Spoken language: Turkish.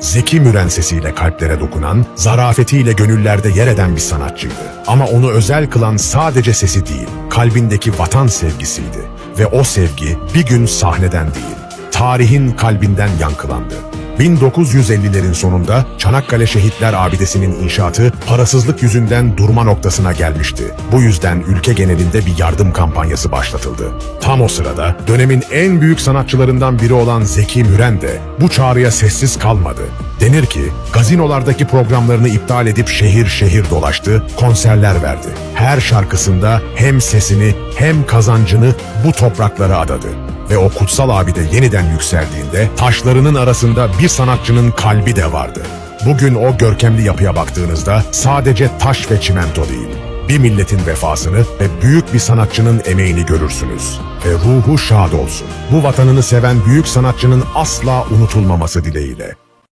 Zeki Müren sesiyle kalplere dokunan, zarafetiyle gönüllerde yer eden bir sanatçıydı. Ama onu özel kılan sadece sesi değil, kalbindeki vatan sevgisiydi. Ve o sevgi bir gün sahneden değil, tarihin kalbinden yankılandı. 1950'lerin sonunda Çanakkale Şehitler Abidesi'nin inşaatı parasızlık yüzünden durma noktasına gelmişti. Bu yüzden ülke genelinde bir yardım kampanyası başlatıldı. Tam o sırada dönemin en büyük sanatçılarından biri olan Zeki Müren de bu çağrıya sessiz kalmadı. Denir ki gazinolardaki programlarını iptal edip şehir şehir dolaştı, konserler verdi. Her şarkısında hem sesini hem kazancını bu topraklara adadı ve o kutsal abide yeniden yükseldiğinde taşlarının arasında bir sanatçının kalbi de vardı. Bugün o görkemli yapıya baktığınızda sadece taş ve çimento değil, bir milletin vefasını ve büyük bir sanatçının emeğini görürsünüz. Ve ruhu şad olsun. Bu vatanını seven büyük sanatçının asla unutulmaması dileğiyle.